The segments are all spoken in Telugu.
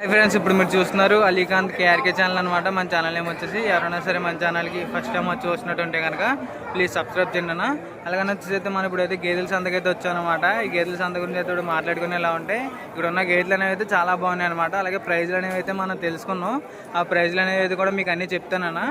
హాయ్ ఫ్రెండ్స్ ఇప్పుడు మీరు చూస్తున్నారు అలీకాంత్ కేఆర్కే ఛానల్ అనమాట మన ఛానల్ ఏమి వచ్చేసి ఎవరైనా సరే మన ఛానల్కి ఫస్ట్ టైం వచ్చి చూసినట్టుంటే కనుక ప్లీజ్ సబ్స్క్రైబ్ చేయండి అన్న. అలాగని వచ్చేసి అయితే మనం ఇప్పుడు అయితే గేదెల సంతకైతే వచ్చానమాట ఈ గేదెల సంత గురించి అయితే ఇప్పుడు మాట్లాడుకునేలా ఉంటే ఇక్కడ ఉన్న గేదెలు అనేవి అయితే చాలా బాగున్నాయి అనమాట అలాగే ప్రైజ్లు అనేవి అయితే మనం తెలుసుకున్నాం. ఆ ప్రైజ్లు అనేవి అయితే కూడా మీకు అన్నీ చెప్తానన్నా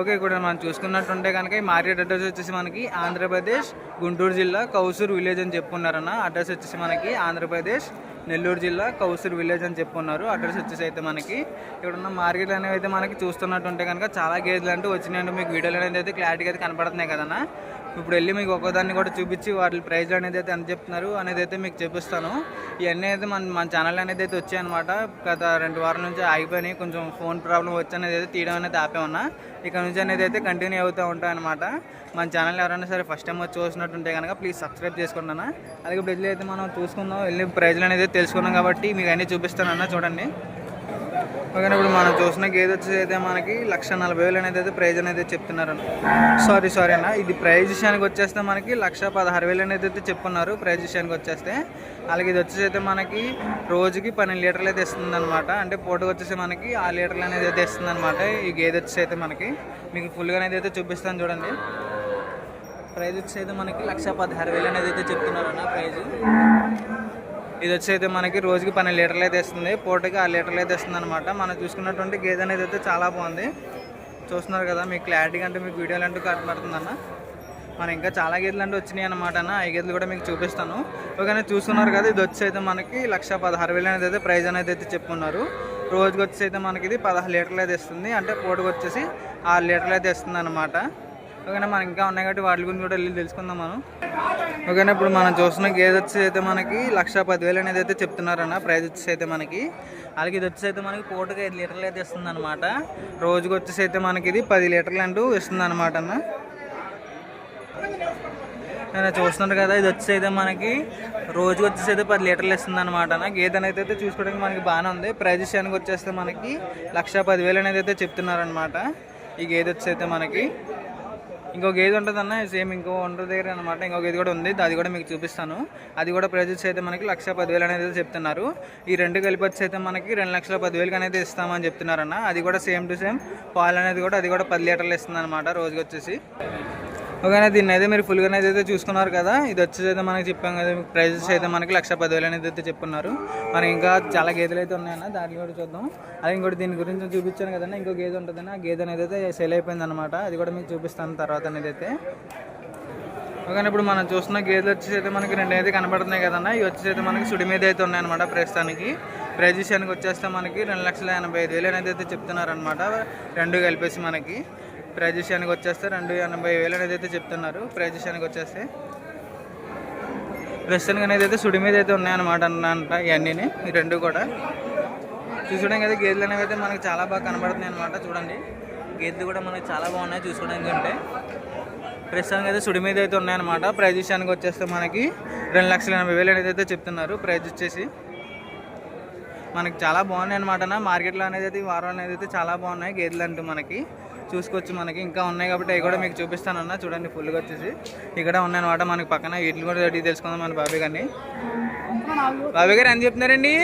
ఓకే ఇక్కడ మనం చూసుకున్నట్టుంటే కనుక ఈ మార్కెట్ అడ్రస్ వచ్చేసి మనకి ఆంధ్రప్రదేశ్ గుంటూరు జిల్లా కౌసూర్ విలేజ్ అని చెప్పుకున్నారన్న. అడ్రస్ వచ్చేసి మనకి ఆంధ్రప్రదేశ్ నెల్లూరు జిల్లా కౌసూర్ విలేజ్ అని చెప్పున్నారు అడ్రస్ వచ్చేసి అయితే మనకి. ఇక్కడ ఉన్న మార్కెట్ అనేవి అయితే మనకి చూస్తున్నట్టుంటే కనుక చాలా గేజ్లు అంటూ వచ్చినాయండి. మీకు వీడియోలు అనేది అయితే క్లారిటీగా అయితే కనపడుతున్నాయి కదన్నా. ఇప్పుడు వెళ్ళి మీకు ఒక్కోదాన్ని కూడా చూపించి వాటి ప్రైజ్ అనేది అయితే ఎంత చెప్తున్నారు అనేది అయితే మీకు చూపిస్తాను ఇవన్నీ అయితే మన మన ఛానల్ అనేది అయితే వచ్చాయి అనమాట గత రెండు వారాల నుంచి ఆగిపోయినాయి. కొంచెం ఫోన్ ప్రాబ్లం వచ్చి అనేది అయితే తీయడం అనేది ఆపేమన్నా. ఇక్కడ నుంచి అనేది అయితే కంటిన్యూ అవుతూ ఉంటాయి అనమాట మన ఛానల్ ఎవరైనా సరే ఫస్ట్ టైం వచ్చి చూసినట్టుంటే కనుక ప్లీజ్ సబ్స్క్రైబ్ చేసుకుంటాను. అలాగే ఇప్పుడు వెళ్ళి అయితే మనం చూసుకుందాం. వెళ్ళి ప్రైజ్లు అనేది తెలుసుకున్నాం కాబట్టి మీకు అన్నీ చూపిస్తానన్నా చూడండి. ఓకే ఇప్పుడు మనం చూసిన గేదె వచ్చేసి అయితే మనకి లక్ష నలభై వేలు అనేది అయితే ప్రైజ్ అనేది చెప్తున్నారు సారీ సారీ అన్న. ఇది ప్రైజ్ విషయానికి వచ్చేస్తే మనకి లక్ష పదహారు వేలు అనేది అయితే చెప్పున్నారు ప్రైజ్ విషయానికి వచ్చేస్తే. అలాగే ఇది వచ్చేసి అయితే మనకి రోజుకి పన్నెండు లీటర్లు అయితే ఇస్తుంది అనమాట అంటే పూటకు వచ్చేసి మనకి ఆ లీటర్లు అనేది అయితే ఇస్తుంది అనమాట ఈ గేదె వచ్చేసి అయితే మనకి. మీకు ఫుల్గా అనేది అయితే చూపిస్తాను చూడండి. ప్రైజ్ వచ్చేసి అయితే మనకి లక్ష పదహారు వేలు అనేది అయితే చెప్తున్నారు అన్న ప్రైజ్. ఇది వచ్చి అయితే మనకి రోజుకి పన్నెండు లీటర్లు అయితే ఇస్తుంది. పూటకి ఆరు లీటర్లు అయితే ఇస్తుంది అనమాట మనం చూసుకున్నటువంటి గేదె అనేది అయితే చాలా బాగుంది. చూస్తున్నారు కదా మీకు క్లారిటీ అంటే మీకు వీడియోలు అంటూ కనబడుతుందన్న మనం ఇంకా చాలా గేదెలు అంటే వచ్చినాయి అనమాట అన్న. ఈ గేదెలు కూడా మీకు చూపిస్తాను. ఓకే చూస్తున్నారు కదా ఇది వచ్చి అయితే మనకి లక్ష పదహారు వేలు అనేది అయితే ప్రైజ్ అనేది అయితే చెప్పున్నారు రోజుకి వచ్చి అయితే మనకి ఇది పదహారు లీటర్లు అయితే ఇస్తుంది. అంటే పూటకి వచ్చేసి ఆరు లీటర్లు అయితే ఇస్తుంది అనమాట ఓకేనా మనకి ఇంకా ఉన్నాయి కాబట్టి వాటి గురించి కూడా వెళ్ళి తెలుసుకుందాం మనం. ఓకేనా ఇప్పుడు మనం చూస్తున్న గేదె వచ్చి అయితే మనకి లక్ష పదివేలు అనేది అయితే చెప్తున్నారన్న ప్రైజ్ వచ్చేసి అయితే మనకి. అలాగే ఇది వచ్చేసి అయితే మనకి పూటకి ఐదు లీటర్లు అయితే ఇస్తుంది అనమాట రోజుకి వచ్చేసి అయితే మనకి ఇది పది లీటర్లు అంటూ ఇస్తుంది అనమాట అన్న నేను చూస్తున్నారు కదా ఇది వచ్చేసి అయితే మనకి రోజుకి వచ్చేసి అయితే పది లీటర్లు ఇస్తుంది అనమాట అన్న. గేదె అనేది అయితే చూసుకోవడానికి మనకి బాగానే ఉంది. ప్రైజ్ విషయానికి వచ్చేస్తే మనకి లక్ష పదివేలు అనేది అయితే చెప్తున్నారనమాట ఈ గేదె వచ్చేసి అయితే మనకి. ఇంకో గేదె ఉంటుంది అన్న సేమ్ ఇంకో ఒంటరి దగ్గర అనమాట ఇంకో గేదె కూడా ఉంది. అది కూడా మీకు చూపిస్తాను. అది కూడా ప్రైజెస్ అయితే మనకి లక్ష పదివేలు అనేది చెప్తున్నారు. ఈ రెండు కలిపి వచ్చి అయితే మనకి రెండు లక్షల పదివేలకి అనేది ఇస్తామని చెప్తున్నారన్న. అది కూడా సేమ్ టు సేమ్ పాలు అనేది కూడా అది కూడా పది లీటర్లు ఇస్తుంది అనమాట రోజుకి వచ్చేసి ఓకేనా దీన్ని అయితే మీరు ఫుల్గా అయితే చూసుకున్నారు కదా ఇది వచ్చేసి అయితే మనకి చెప్పాం కదా ప్రైజెస్ అయితే మనకి లక్ష పదివేలు అనేది అయితే చెప్పున్నారు. మరి ఇంకా చాలా గేదెలు అయితే ఉన్నాయన్న దాన్ని కూడా చూద్దాం. అది ఇంకోటి దీని గురించి చూపించాను కదన్నా ఇంకో గేదె ఉంటుంది ఆ గేదె అనేది అయితే సెల్ అయిపోయింది అనమాట అది కూడా మీకు చూపిస్తాను తర్వాత అనేది అయితే. ఓకే ఇప్పుడు మనం చూస్తున్న గేదెలు వచ్చేసి అయితే మనకి రెండు అయితే కనబడుతున్నాయి కదన్నా ఇవి వచ్చేసి అయితే మనకి సుడి మీద అయితే ఉన్నాయన్నమాట ప్రస్తుతానికి. ప్రైజ్ విషయానికి వచ్చేస్తే మనకి రెండు లక్షల ఎనభై ఐదు వేలు అనేది అయితే చెప్తున్నారనమాట రెండు కలిపేసి మనకి. ప్రైజ్ విషయానికి వచ్చేస్తే రెండు ఎనభై వేలు అనేది అయితే చెప్తున్నారు. ప్రైజ్ విషయానికి వచ్చేస్తే ప్రస్తుతానికి అనేది అయితే సుడి మీద అయితే ఉన్నాయన్నమాట అన్నంట ఇవన్నీ ఈ రెండు కూడా. చూసుకోవడానికి అయితే గేదెలు అనేవి అయితే మనకు చాలా బాగా కనబడుతున్నాయి అనమాట చూడండి గేదెలు కూడా మనకి చాలా బాగున్నాయి చూసుకోవడానికి అంటే ప్రస్తుతానికి అయితే సుడి మీద అయితే ఉన్నాయన్నమాట. ప్రైజ్ విషయానికి వచ్చేస్తే మనకి రెండు లక్షల ఎనభై వేలు అనేది అయితే చెప్తున్నారు. ప్రైజ్ వచ్చేసి మనకి చాలా బాగున్నాయి అనమాట మార్కెట్లో అనేది అయితే ఈ వారం అనేది అయితే చాలా బాగున్నాయి గేదెలు అంటూ మనకి. చూసుకోవచ్చు మనకి. ఇంకా ఉన్నాయి కాబట్టి అవి కూడా మీకు చూపిస్తానన్న. చూడండి ఫుల్గా వచ్చేసి. ఇక్కడ ఉన్నాయన్నమాట మనకి పక్కన. వీటిని కూడా రెడీ తెలుసుకుందాం మన బాబాయ్ గారిని. బాబాయ్ గారు ఎంత చెప్తున్నారండి?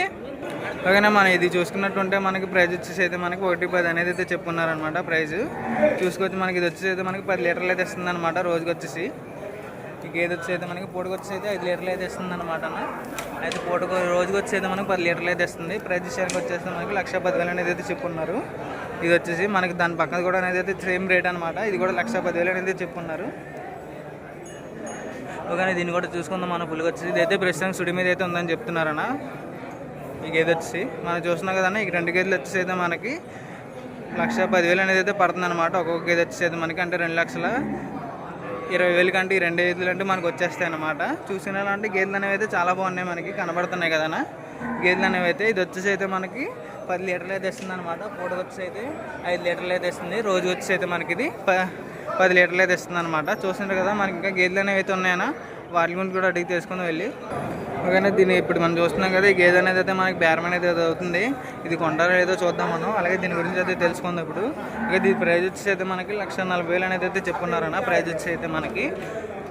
ఓకేనా మనం ఇది చూసుకున్నట్టుంటే మనకి ప్రైజ్ వచ్చేసి అయితే మనకి ఒకటి పది అనేది అయితే చెప్పున్నారనమాట ప్రైజ్ చూసుకోవచ్చు మనకి ఇది వచ్చేసి అయితే మనకి పది లీటర్లు అయితే ఇస్తుంది అనమాట రోజుకి వచ్చేసి. గేదె వచ్చేది మనకి పూటకు అయితే ఐదు లీటర్లు అయితే ఇస్తుంది అనమాట అన్న. అయితే పూటకు రోజుకి వచ్చేది మనకి పది లీటర్లు అయితే ఇస్తుంది. ప్రైజ్ విషయానికి వచ్చేసి మనకి లక్ష పదివేలు అనేది అయితే చెప్పున్నారు. ఇది వచ్చేసి మనకి దాని పక్కన కూడా అనేది అయితే సేమ్ రేట్ అనమాట ఇది కూడా లక్ష పదివేలు అనేది చెప్పున్నారు. ఓకే దీన్ని కూడా చూసుకుందాం మన పులికి వచ్చేసి. ఇది అయితే ప్రస్తుతం సుడి మీద అయితే ఉందని చెప్తున్నారన్న ఈ గేదె వచ్చి మనం చూస్తున్నాం కదన్నా ఈ రెండు గేదెలు వచ్చేసి అయితే మనకి లక్ష పదివేలు అనేది అయితే పడుతుంది అనమాట ఒక్కొక్క గేదె వచ్చేది మనకి అంటే రెండు లక్షల ఇరవై వేలు కంటే ఈ రెండు గేదెలు అంటే మనకు వచ్చేస్తాయి అనమాట చూసిన అంటే గేదెలు అనేవి అయితే చాలా బాగున్నాయి మనకి కనబడుతున్నాయి కదనా గేదెలు అనేవి అయితే ఇది వచ్చేసి అయితే మనకి పది లీటర్లు అయితే ఇస్తుంది అనమాట పూటకు వచ్చేసి అయితే ఐదు లీటర్లు అయితే ఇస్తుంది. రోజు వచ్చేసి అయితే మనకి ఇది ప పది లీటర్లు అయితే ఇస్తుంది అనమాట చూసినారు కదా మనకి ఇంకా గేదెలు అనేవి అయితే ఉన్నాయన్నా. వాటి గురించి కూడా అడిగి తెలుసుకుని వెళ్ళి. ఓకేనా దీన్ని ఇప్పుడు మనం చూస్తున్నాం కదా ఈ గేదె అనేది అయితే మనకి బేరం అనేది అయితే అవుతుంది. ఇది కొంటారో లేదో చూద్దాం మనం. అలాగే దీని గురించి అయితే తెలుసుకుందాం ఇప్పుడు. ఇక దీని ప్రైజ్ వచ్చేసి అయితే మనకి లక్ష నలభై వేలు అనేది అయితే చెప్పున్నారన్న ప్రైజ్ వచ్చేసి అయితే మనకి.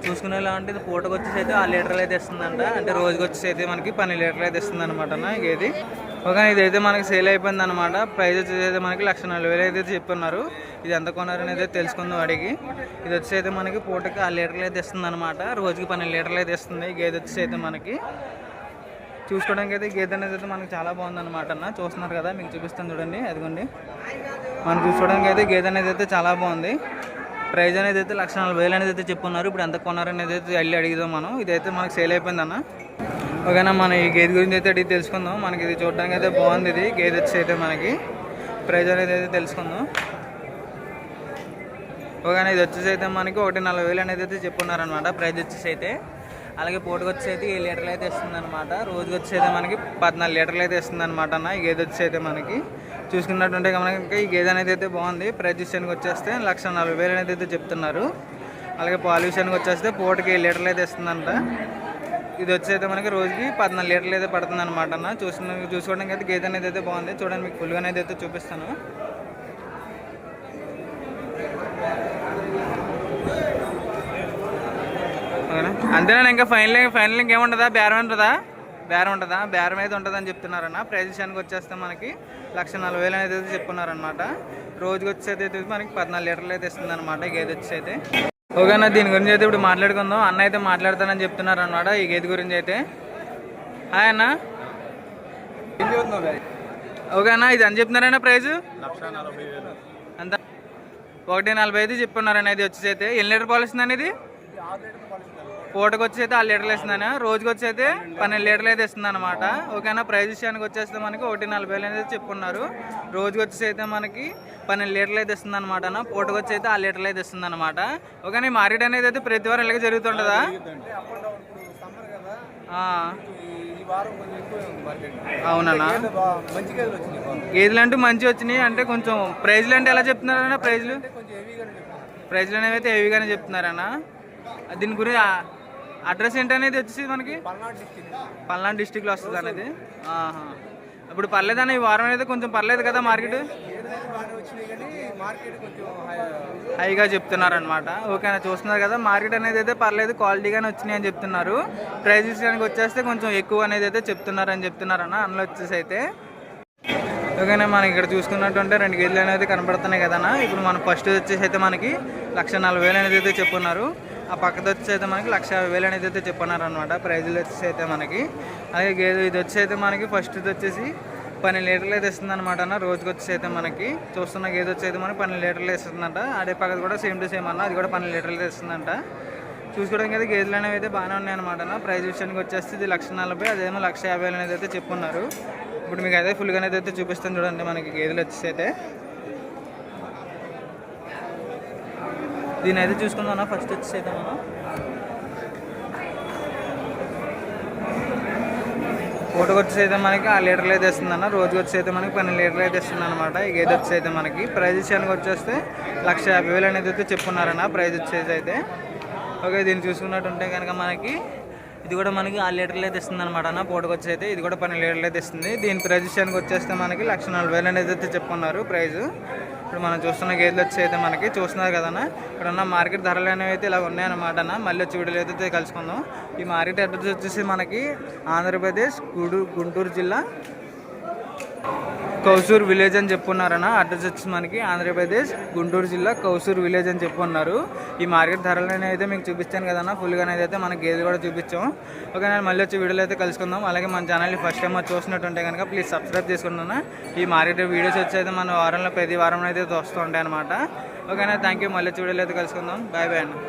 చూసుకునేలా అంటే ఇది పూటకు వచ్చేసి అయితే ఆ లీటర్లు అయితే ఇస్తుందంట. అంటే రోజుకి వచ్చేసి అయితే మనకి పన్నెండు లీటర్లు అయితే ఇస్తుంది అనమాట గేది. ఓకే ఇదైతే మనకి సేల్ అయిపోయింది అనమాట ప్రైజ్ వచ్చేసి అయితే మనకి లక్ష నలభై వేలు అయితే చెప్పున్నారు ఇది ఎంత కొనారనేది అయితే తెలుసుకుందాం అడిగి. ఇది వచ్చి అయితే మనకి పూటకి ఆ లీటర్లు అయితే ఇస్తుంది అనమాట రోజుకి పన్నెండు లీటర్లు అయితే ఇస్తుంది. గేదె వచ్చి అయితే మనకి చూసుకోవడానికి అయితే గేదె అనేది అయితే మనకి చాలా బాగుంది అనమాట అన్న. చూస్తున్నారు కదా మీకు చూపిస్తాను చూడండి. అదిగోండి. మనం చూసుకోవడానికి అయితే గేదె అనేది అయితే చాలా బాగుంది. ప్రైజ్ అనేది అయితే లక్ష నలభై వేలు అనేది అయితే చెప్పున్నారు. ఇప్పుడు ఎంత కొన్నారనేది అయితే వెళ్ళి అడిగిదాం మనం. ఇదైతే మనకి సేల్ అయిపోయింది అన్న. ఓకేనా మన ఈ గేదె గురించి అయితే అడిగి తెలుసుకుందాం. మనకి ఇది చూడడానికి అయితే బాగుంది ఇది. గేదె వచ్చి అయితే మనకి ప్రైజ్ అనేది అయితే తెలుసుకుందాం. ఓకేనా ఇది వచ్చేసి అయితే మనకి ఒకటి నలభై వేలు అనేది అయితే చెప్పున్నారనమాట ప్రైజ్ వచ్చేసి అయితే. అలాగే పూటకు వచ్చి అయితే ఏ లీటర్లు అయితే ఇస్తుంది అనమాట రోజుకి వచ్చేది మనకి పద్నాలుగు లీటర్లు అయితే ఇస్తుంది అనమాట అన్న. ఈ గేదె వచ్చి అయితే మనకి చూసుకున్నట్టుంటే మనకి ఈ గేదె అనేది అయితే బాగుంది. ప్రైజ్ విషయానికి వచ్చేస్తే లక్ష నలభై వేలు అనేది అయితే చెప్తున్నారు. అలాగే పాలు విషయానికి వచ్చేస్తే పూటకి ఏ లీటర్లు అయితే ఇస్తుందంట. ఇది వచ్చి అయితే మనకి రోజుకి పద్నాలుగు లీటర్లు అయితే పడుతుంది అనమాట అన్న. చూసిన చూసుకోవడానికి అయితే గేదె అనేది అయితే బాగుంది. చూడండి మీకు ఫుల్గా అనేది అయితే చూపిస్తాను ఓకేనా? అంతేనా ఇంకా ఫైనల్ ఫైనల్ ఇంకేముంటుందా బేరం ఉంటుందా? బేరం ఉంటుందా? బేరం అయితే ఉంటుందని చెప్తున్నారన్న. ప్రైజ్ విషయానికి వచ్చేస్తే మనకి లక్ష నలభై వేలు అనేది అయితే చెప్పున్నారనమాట రోజుకి వచ్చేది అయితే మనకి పద్నాలుగు లీటర్లు అయితే ఇస్తుంది అనమాట ఈ గేదె వచ్చి అయితే. ఓకేనా దీని గురించి అయితే ఇప్పుడు మాట్లాడుకుందాం. అన్న అయితే మాట్లాడతానని చెప్తున్నారు అనమాట ఈ గేదె గురించి అయితే. హాయ్ అన్న. ఓకేనా ఇది అని చెప్తున్నారన్నా ప్రైజ్? అంత ఒకటి నలభై ఐదు చెప్పున్నారన్న ఇది వచ్చేసి అయితే. ఎన్ని లీటర్ పాలు ఇస్తుంది అనేది పూటకు వచ్చి అయితే ఆరు లీటర్లు ఇస్తుందన్న రోజుకి వచ్చి అయితే పన్నెండు లీటర్లు అయితే ఇస్తుంది అనమాట ఓకేనా? ప్రైజ్ విషయానికి వచ్చేస్తే మనకి ఒకటి నలభై వేలు అనేది చెప్పున్నారు. రోజుకి వచ్చేసి అయితే మనకి పన్నెండు లీటర్లు అయితే ఇస్తుంది అనమాట అన్న పూటకు వచ్చి అయితే ఆరు లీటర్లు అయితే ఇస్తుంది అనమాట ఓకేనా? ఈ మార్కెట్ అనేది అయితే ప్రతి వారం ఇలాగే జరుగుతుంటుందా? అవునా అవునన్నా. గేదెలు అంటూ మంచి వచ్చినాయి. అంటే కొంచెం ప్రైజ్లు అంటే ఎలా చెప్తున్నారన్నా ప్రైజ్లు? ప్రైజ్లు అనేవి అయితే హెవీగానే చెప్తున్నారన్నా. దీని గురించి అడ్రస్ ఏంటనేది వచ్చేసి మనకి? పల్నాడు డిస్టిక్లో వస్తుంది అనేది. ఇప్పుడు పర్లేదన్న ఈ వారం అయితే కొంచెం పర్లేదు కదా మార్కెట్? హైగా చెప్తున్నారు అనమాట ఓకేనా చూస్తున్నారు కదా మార్కెట్ అనేది అయితే పర్లేదు క్వాలిటీగానే వచ్చినాయి అని చెప్తున్నారు. ప్రైస్ విషయానికి వచ్చేస్తే కొంచెం ఎక్కువ అనేది అయితే చెప్తున్నారు అని చెప్తున్నారన్న అందులో వచ్చేసి అయితే. ఓకేనా మనం ఇక్కడ చూసుకున్నట్టుంటే రెండు గేదెలు అనేది కనబడుతున్నాయి కదన్నా. ఇప్పుడు మనం ఫస్ట్ వచ్చేసి అయితే మనకి లక్ష నలభై వేలు అనేది అయితే చెప్పున్నారు. ఆ పక్కది వచ్చి అయితే మనకి లక్ష యాభై వేలు అనేది అయితే చెప్పన్నారనమాట ప్రైజులు వచ్చేసి అయితే మనకి. అలాగే గేదె ఇది వచ్చి అయితే మనకి ఫస్ట్ ఇది వచ్చేసి పన్నెండు లీటర్లు అయితే ఇస్తుంది అనమాట అన్న. రోజుకి వచ్చేసి అయితే మనకి చూస్తున్న గేదె వచ్చి అయితే మనకి పన్నెండు లీటర్లు ఇస్తుందంట. అదే పక్కది కూడా సేమ్ టు సేమ్ అన్న. అది కూడా పన్నెండు లీటర్లు ఇస్తుందంట. చూసుకోవడానికి అయితే గేదెలు అనేవి అయితే బాగానే ఉన్నాయి అనమాట అన్న. ప్రైజ్ విషయానికి వచ్చేస్తే ఇది లక్ష నలభై అదేమో లక్ష యాభై అనేది అయితే చెప్పున్నారు. ఇప్పుడు మీకు అయితే ఫుల్గా అనేది అయితే చూపిస్తాను చూడండి మనకి గేదెలు వచ్చేసి అయితే. దీని అయితే చూసుకుందాం ఫస్ట్ వచ్చేసి అయితే మనం పూటకు వచ్చేసి అయితే మనకి ఆ లీటర్లు అయితే ఇస్తుందన్న రోజుకి వచ్చి అయితే మనకి పన్నెండు లీటర్లు అయితే ఇస్తుంది అనమాట ఈ గేదె వచ్చి అయితే మనకి ప్రైజ్ విషయానికి వచ్చేస్తే లక్ష యాభై వేలు అనేది అయితే చెప్పున్నారన్న ప్రైజ్ వచ్చేసి అయితే. ఓకే దీన్ని చూసుకున్నట్టుంటే కనుక మనకి ఇది కూడా మనకి ఆ లీటర్లు అయితే ఇస్తుంది అనమాట అన్న. పూటకు అయితే ఇది కూడా పన్నెండు లీటర్లు అయితే ఇస్తుంది దీని ప్రైజ్ విషయానికి వచ్చేస్తే మనకి లక్ష నలభై వేలు అనేది అయితే చెప్పుకున్నారు ప్రైజ్. ఇప్పుడు మనం చూస్తున్న గేదెలు వచ్చి అయితే మనకి చూస్తున్నారు కదన్నా ఇక్కడ ఉన్న మార్కెట్ ధరలు అనేవి అయితే ఇలా ఉన్నాయన్నమాట అన్న. మళ్ళీ వచ్చి వీడియోలు అయితే కలుసుకుందాం. ఈ మార్కెట్ అడ్రస్ వచ్చేసి మనకి ఆంధ్రప్రదేశ్ గుడు గుంటూరు జిల్లా కౌసూర్ విలేజ్ అని చెప్పున్నారన్న అడ్రస్ వచ్చి మనకి ఆంధ్రప్రదేశ్ గుంటూరు జిల్లా కౌసూర్ విలేజ్ అని చెప్పున్నారు. ఈ మార్కెట్ ధరలనే అయితే మీకు చూపించాను కదన్న. ఫుల్గా అయితే మనకి గేదె కూడా చూపించాం ఓకే నేను మళ్ళీ వచ్చి వీడియోలో అయితే కలుసుకుందాం. అలాగే మన ఛానల్ని ఫస్ట్ టైం చూసినట్టుంటే కనుక ప్లీజ్ సబ్స్క్రైబ్ చేసుకున్నాను ఈ మార్కెట్ వీడియోస్ వచ్చి అయితే మన వారంలో ప్రతి వారం అయితే వస్తూ ఉంటాయి అనమాట ఓకేనా థ్యాంక్ యూ మళ్ళీ వచ్చి వీడియోలో అయితే కలుసుకుందాం. బాయ్ బాయ్ అన్న.